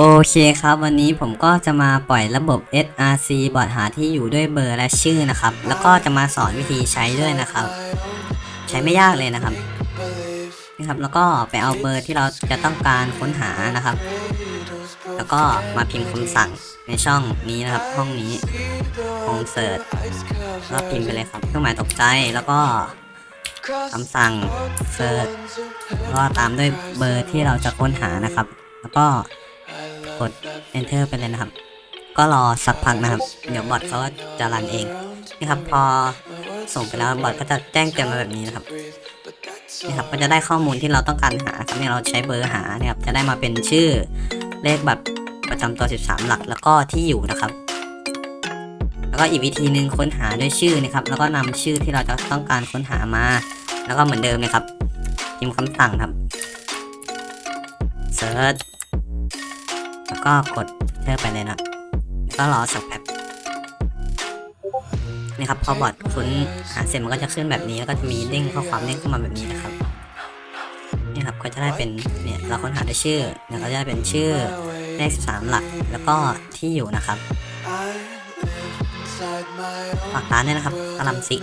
โอเคครับ วันนี้ผมก็จะมาปล่อยระบบ SRC บอทหาที่อยู่ด้วยเบอร์และชื่อนะครับ แล้วก็จะมาสอนวิธีใช้ด้วยนะครับ ใช้ไม่ยากเลยนะครับนะครับ แล้วก็ไปเอาเบอร์ที่เราจะต้องการค้นหานะครับ แล้วก็มาพิมพ์คำสั่งในช่องนี้นะครับ ห้องนี้ห้องเสิร์ชแล้วพิมพ์ไปเลยครับเครื่องหมายตกใจแล้วก็คำสั่งเสิร์ชแล้วก็ตามด้วยเบอร์ที่เราจะค้นหานะครับ แล้วก็ กด enter ไปเลยนะครับ ก็รอสักพักนะครับ เดี๋ยวบอทเขาก็จะรันเองนี่ครับพอส่งไปแล้วบอทก็จะแจ้งเตือนมาแบบนี้นะครับนี่ครับก็จะได้ข้อมูลที่เราต้องการหาครับเนี่ยเราใช้เบอร์หาเนี่ยครับจะได้มาเป็นชื่อเลขบัตรประจำตัว 13 หลักแล้วก็ที่อยู่นะครับ แล้วก็อีกวิธีหนึ่งค้นหาด้วยชื่อนะครับ แล้วก็นำชื่อที่เราจะต้องการค้นหามา แล้วก็เหมือนเดิมนะครับพิมพ์คำสั่งครับ search ก็กดเลือกไปเลยนะ ก็รอสักแป๊บนี่ครับพอบอทค้นหาเสร็จมันก็จะขึ้นแบบนี้แล้วก็จะมีเด้งข้อความเด้งขึ้นมาแบบนี้นะครับนี่ครับก็จะได้เป็นเนี่ยเราค้นหาได้ชื่อเนี่ยก็จะได้เป็นชื่อเลข13 หลัก แล้วก็ที่อยู่นะครับฝากร้านด้วยนะครับอลัมซิก